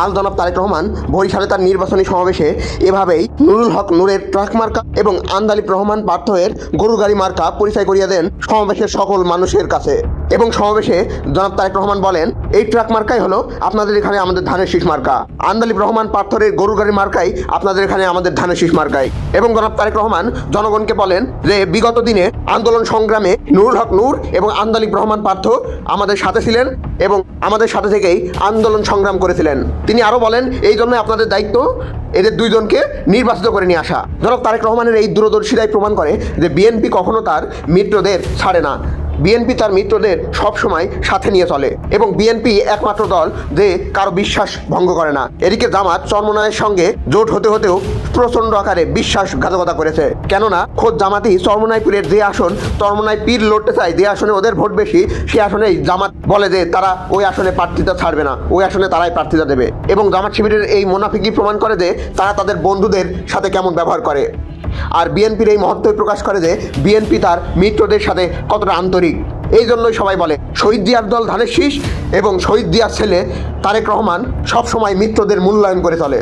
কাল জনাব তারেক রহমান বরিশালে তার নির্বাচনী সমাবেশে এভাবেই নুরুল হক নূরের ট্রাক মার্কা এবং আন্দালিব রহমান পার্থের গরু গাড়ি মার্কা পরিচয় করিয়ে দেন সমাবেশের সকল মানুষের কাছে। এবং সমাবেশে জনাব তারেক রহমান বলেন, এই ট্রাক মার্কাই হলো আপনাদের এখানে আমাদের ধানের শীষ মার্কা। আন্দালিব রহমান পার্থরের গরু গাড়ি মার্কাই আপনাদের এখানে আমাদের ধানের শীষ মার্কাই। এবং জনাব তারেক রহমান জনগণকে বলেন যে, বিগত দিনে আন্দোলন সংগ্রামে নুরুল হক নূর এবং আন্দালিব রহমান পার্থ আমাদের সাথে ছিলেন এবং আমাদের সাথে থেকেই আন্দোলন সংগ্রাম করেছিলেন। তিনি আরও বলেন, এই জন্য আপনাদের দায়িত্ব এদের দুইজনকে নির্বাচিত করে নিয়ে আসা। জনাব তারেক রহমানের এই দূরদর্শিতাই প্রমাণ করে যে, বিএনপি কখনো তার মিত্রদের ছাড়ে না। বিএনপি তার মিত্রদের সবসময় সাথে নিয়ে চলে এবং বিএনপি একমাত্র দল যে কারও বিশ্বাস ভঙ্গ করে না। এদিকে জামাত চরমনায়ের সঙ্গে জোট হতে হতেও প্রচণ্ড আকারে বিশ্বাসঘাতকতা করেছে। কেননা খোদ জামাতি চরমনাইপুরের যে আসন, চরমনাই পীর লড়তে চায়, যে আসনে ওদের ভোট বেশি, সে আসনেই জামাত বলে যে তারা ওই আসনে প্রার্থিতা ছাড়বে না, ওই আসনে তারাই প্রার্থিতা দেবে। এবং জামাত শিবিরের এই মোনাফিকি প্রমাণ করে যে তারা তাদের বন্ধুদের সাথে কেমন ব্যবহার করে। আর বিএনপির এই মহত্বই প্রকাশ করে যে বিএনপি তার মিত্রদের সাথে কতটা আন্তরিক। এই জন্যই সবাই বলে, শহীদ দিয়ার দল ধানের শীষ এবং শহীদ দিয়ার ছেলে তারেক রহমান সবসময় মিত্রদের মূল্যায়ন করে চলে।